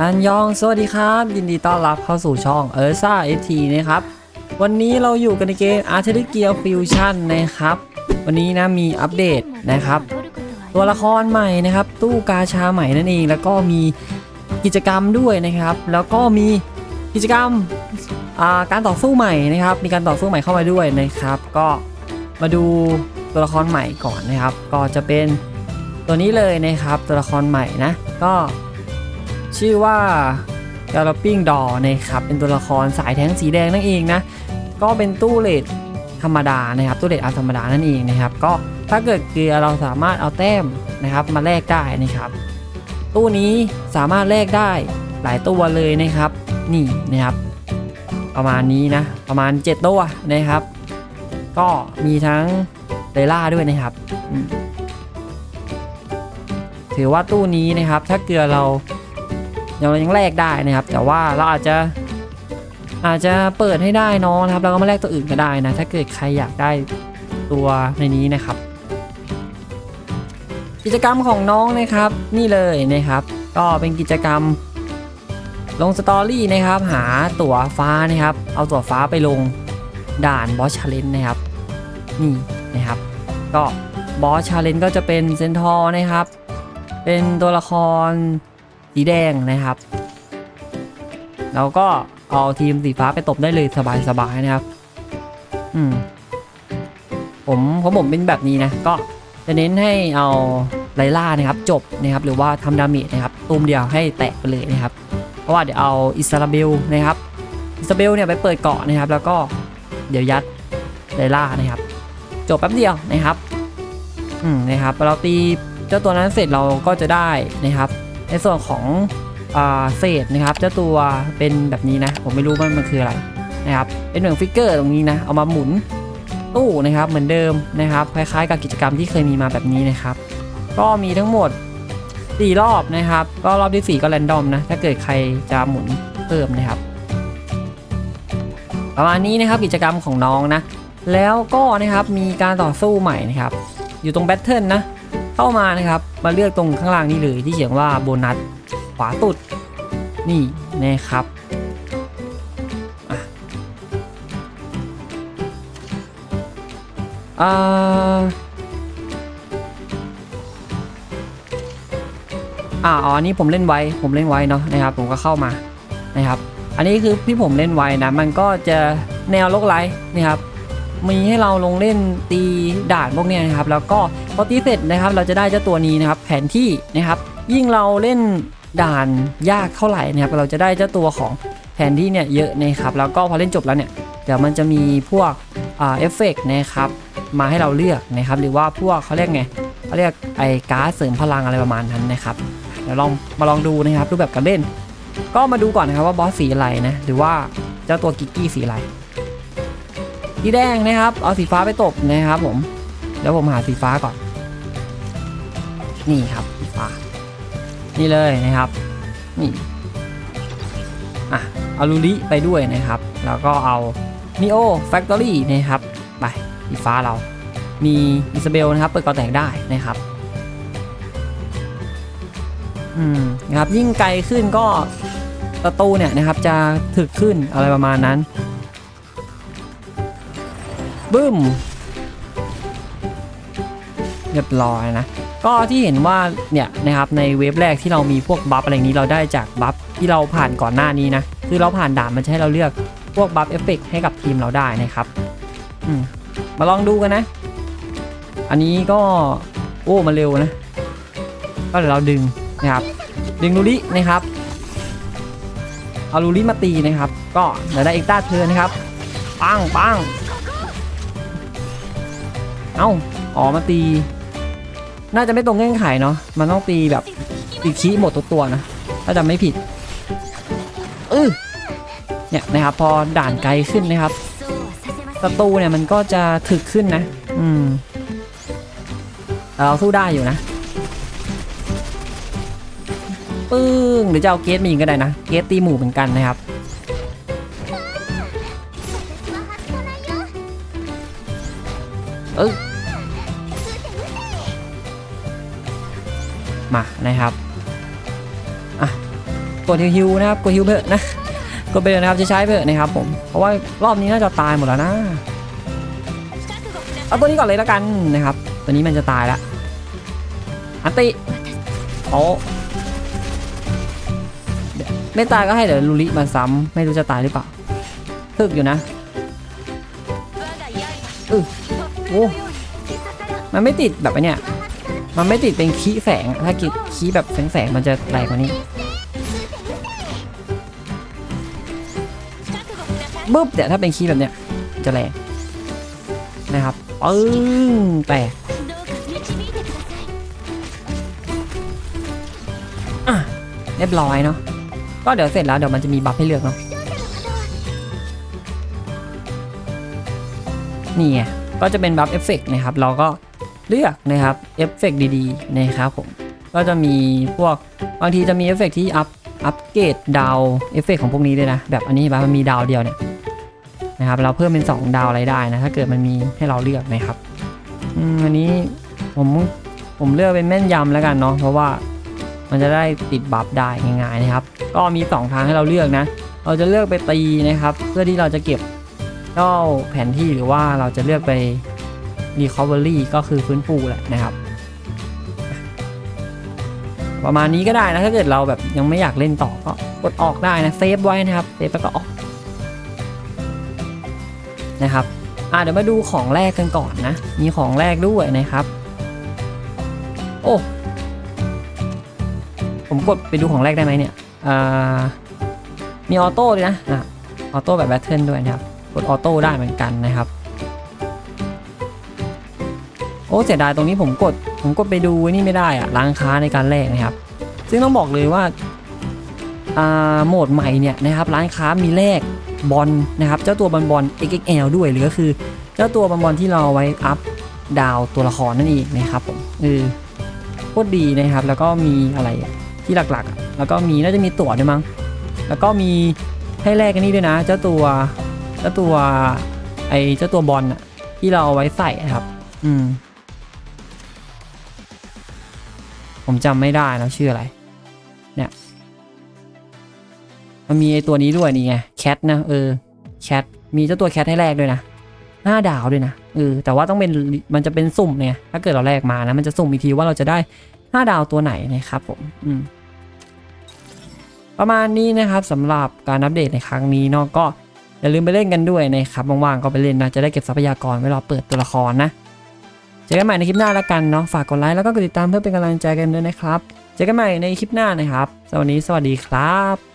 อันยอง สวัสดีครับ ยินดีต้อนรับเข้าสู่ช่องเออร์ซ่าเอทีนะครับ วันนี้เราอยู่กันในเกม a r t i l e r Gear Fusion นะครับ วันนี้นะมีอัปเดตนะครับ ตัวละครใหม่นะครับ ตู้กาชาใหม่นั่นเอง แล้วก็มีกิจกรรมด้วยนะครับ แล้วก็มีกิจกรรมาการต่อสู้ใหม่นะครับ มีการต่อสู้ใหม่เข้ามาด้วยนะครับ ก็มาดูตัวละครใหม่ก่อนนะครับ ก็จะเป็นตัวนี้เลยนะครับ ตัวละครใหม่นะ ก็ ชื่อว่า Galloping Door นะครับ เป็นตัวละครสายแทงสีแดงนั่นเองนะ ก็เป็นตู้เลดธรรมดานะครับ ตู้เลดอาธรรมดานั่นเองนะครับ ก็ถ้าเกิดเกลือเราสามารถเอาแต้มนะครับมาแลกได้นะครับ ตู้นี้สามารถแลกได้หลายตัวเลยนะครับ นี่นะครับ ประมาณนี้นะ ประมาณ 7 ตัวนะครับ ก็มีทั้งเลล่าด้วยนะครับ ถือว่าตู้นี้นะครับ ถ้าเกลือเรา เรายังแลกได้นะครับ แต่ว่าเราอาจจะอาจจะเปิดให้ได้น้องนะครับแล้วก็มาแลกตัวอื่นก็ได้นะถ้าเกิดใครอยากได้ตัวในนี้นะครับ กิจกรรมของน้องนะครับนี่เลยนะครับ ก็เป็นกิจกรรม ลงสตอรี่นะครับ หาตั๋วฟ้านะครับ เอาตั๋วฟ้าไปลงด่านบอสชาเลนนะครับนี่นะครับ ก็บอสชาเลนก็จะเป็นเซนทอร์นะครับ เป็นตัวละคร สีแดงนะครับ แล้วก็เอาทีมสีฟ้าไปตบได้เลยสบายๆนะครับ อืม ผมผมผมเป็นแบบนี้นะ ก็จะเน้นให้เอาไลล่านะครับ จบนะครับ หรือว่าทำดาเมจนะครับตูมเดียวให้แตกไปเลยนะครับ เพราะว่าเดี๋ยวเอาอิสราเบลนะครับ อิสราเบลเนี่ยไปเปิดเกาะนะครับ แล้วก็เดี๋ยวยัดไลล่านะครับ จบแป๊บเดียวนะครับ อืมนะครับเราตีเจ้าตัวนั้นเสร็จเราก็จะได้นะครับ ในส่วนของอเศษนะครับเจ้าตัวเป็นแบบนี้นะ ผมไม่รู้มันมันคืออะไรนะครับเป็นเหมือนฟิกเกอร์ตรงนี้นะ เอามาหมุนตู้นะครับเหมือนเดิมนะครับ คล้ายๆ กับกิจกรรมที่เคยมีมาแบบนี้นะครับ ก็มีทั้งหมด 4 รอบนะครับ ก็รอบที่ 4 ก็แรนดอมนะ ถ้าเกิดใครจะหมุนเพิ่มนะครับ ประมาณนี้นะครับกิจกรรมของน้องนะ แล้วก็นะครับมีการต่อสู้ใหม่นะครับ อยู่ตรงแบทเทิลนะ เข้ามานะครับ มาเลือกตรงข้างล่างนี้เลยที่เขียนว่าโบนัสขวาตุดนี่นะครับอ่าอ่าอ๋ออันนี้ผมเล่นไว้ ผมเล่นไว้เนาะนะครับ ผมก็เข้ามานะครับ อันนี้คือที่ผมเล่นไว้นะ มันก็จะแนวโลกไลท์นะครับ มีให้เราลงเล่นตีด่านพวกนี้นะครับ แล้วก็พอตีเสร็จนะครับ เราจะได้เจ้าตัวนี้นะครับ แผนที่นะครับ ยิ่งเราเล่นด่านยากเท่าไหร่นะครับ เราจะได้เจ้าตัวของแผนที่เนี่ยเยอะนะครับ แล้วก็พอเล่นจบแล้วเนี่ย เดี๋ยวมันจะมีพวกอ่าเอฟเฟกต์นะครับ มาให้เราเลือกนะครับ หรือว่าพวกเขาเรียกไงเขาเรียกไอ้การ์ดเสริมพลังอะไรประมาณนั้นนะครับ เดี๋ยวลองมาลองดูนะครับรูปแบบการเล่น ก็มาดูก่อนนะครับว่าบอสสีอะไรนะ หรือว่าเจ้าตัวกิกกี้สีอะไร สีแดงนะครับ เอาสีฟ้าไปตบนะครับผมเดี๋ยวผมหาสีฟ้าก่อน นี่ครับสีฟ้า นี่เลยนะครับ นี่ อะ เอาลูริไปด้วยนะครับ แล้วก็เอามิโอแฟคทอรี่นะครับ ไปสีฟ้าเรา มีอิซาเบลนะครับ เปิดกอแตกได้นะครับ อืม นะครับ ยิ่งไกลขึ้นก็ประตูเนี่ยนะครับจะถึกขึ้นอะไรประมาณนั้น บึ้ม เรียบร้อยนะ ก็ที่เห็นว่าเนี่ยนะครับในเว็บแรกที่เรามีพวกบัฟอะไรนี้เราได้จากบัฟที่เราผ่านก่อนหน้านี้นะ คือเราผ่านด่านมันจะให้เราเลือกพวกบัฟเอฟเฟกให้กับทีมเราได้นะครับอืมมาลองดูกันนะ อันนี้ก็โอ้มาเร็วนะ ก็เดี๋ยวเราดึงนะครับ ดึงลูรินะครับ เอาลูริมาตีนะครับ ก็เดี๋ยวได้เอ็กต้าเทิร์นนะครับ ปังปัง เอ้า อ๋อมาตี น่าจะไม่ตรงเงื่อนไขเนาะ มันต้องตีแบบตีขี้หมดตัวตัวนะ ถ้าจำไม่ผิดเออเนี่ยนะครับพอด่านไกลขึ้นนะครับศัตรูเนี่ยมันก็จะถึกขึ้นนะ อืม เราสู้ได้อยู่นะ ปึ้งหรือจะเอาเกสมายิงก็ได้นะ เกสตีหมู่เหมือนกันนะครับ เออมานะครับอะตัวดฮิวนะครับกดฮิวเถอนะกดไปเลยนะครับจะใช้เถอนะครับผมเพราะว่ารอบนี้น่าจะตายหมดแล้วนะเอาตัวนี้ก่อนเลยแล้วกันนะครับ ตัวนี้มันจะตายแล้วอันติโอ้เดี๋ยวไม่ตายก็ให้เดี๋ยวลูริมาซ้ำไม่รู้จะตายหรือเปล่าทึกอยู่นะอือ โอ้มันไม่ติดแบบเนี้ยมันไม่ติดเป็นขี้แสง ถ้าขี้แบบแสงแสงมันจะแรงกว่านี้บุ๊บเดี๋ยถ้าเป็นขี้แบบเนี้ยจะแรงนะครับปึ้งแต่เรียบร้อยเนาะก็เดี๋ยวเสร็จแล้วเดี๋ยวมันจะมีบัฟให้เลือกเนาะนี่ไง ก็จะเป็นบัฟเอฟเฟกต์นะครับ เราก็เลือกนะครับเอฟเฟกต์ดีๆนะครับผม ก็จะมีพวกบางทีจะมีเอฟเฟกต์ที่อัพอัปเกรดดาวเอฟเฟกต์ของพวกนี้ด้วยนะ แบบอันนี้บมันมีดาวเดียวเนี่ยนะครับ เราเพิ่มเป็น 2 ดาวอะไรได้นะ ถ้าเกิดมันมีให้เราเลือกนะครับอันนี้ผมผมเลือกเป็นแม่นยำแล้วกันเนาะเพราะว่ามันจะได้ติดบัฟได้ง่ายๆนะครับ ก็มี 2 ทางให้เราเลือกนะ เราจะเลือกไปตีนะครับ เพื่อที่เราจะเก็บ เจ้าแผนที่หรือว่าเราจะเลือกไป recovery ก็คือฟื้นฟูแหละนะครับ ประมาณนี้ก็ได้นะถ้าเกิดเราแบบยังไม่อยากเล่นต่อก็กดออกได้นะเซฟไว้นะครับเซฟแล้วก็ออกนะครับอะเดี๋ยวมาดูของแรกกันก่อนนะ มีของแรกด้วยนะครับ โอ้ผมกดไปดูของแรกได้ไหมเนี่ยอ่ามีออโต้ด้วยนะอะออโต้แบบแบทเทิลด้วยนะครับ กดออโต้ได้เหมือนกันนะครับ โอ้เสียดายตรงนี้ผมกด ผมกดไปดูนี่ไม่ได้อะร้านค้าในการแลกนะครับ ซึ่งต้องบอกเลยว่าอ่าโหมดใหม่เนี่ยนะครับร้านค้ามีแลกบอลนะครับ เจ้าตัวบอลบอล XXL ด้วยหรือก็คือ เจ้าตัวบอลบอลที่เราไว้อัพดาวตัวละครนั่นเองนะครับผมเออโคตรดีนะครับ แล้วก็มีอะไรที่หลักๆ แล้วก็มีน่าจะมีตั๋วด้วยมั้ง แล้วก็มีให้แลกกันนี่ด้วยนะ เจ้าตัว เจ้าตัวไอเจ้าตัวบอลอะที่เราเอาไว้ใส่นะครับ อืม ผมจำไม่ได้แล้วชื่ออะไร เนี่ย มันมีไอตัวนี้ด้วยนี่ไงแคทนะเออแคทมีเจ้าตัวแคทให้แลกด้วยนะห้าดาวด้วยนะเออแต่ว่าต้องเป็นมันจะเป็นสุ่มเนี่ยถ้าเกิดเราแลกมานะมันจะสุ่มอีกทีว่าเราจะได้ห้าดาวตัวไหนนะครับผมอืมประมาณนี้นะครับสำหรับการอัปเดตในครั้งนี้เนาะก็ อย่าลืมไปเล่นกันด้วยนะครับว่างๆก็ไปเล่นนะจะได้เก็บทรัพยากรไว้รอเปิดตัวละครนะเจอกันใหม่ในคลิปหน้าแล้วกันเนาะฝากกดไลค์แล้วก็กดติดตามเพื่อเป็นกำลังใจกันด้วยนะครับ เจอกันใหม่ในคลิปหน้านะครับสวัสดีสวัสดีครับ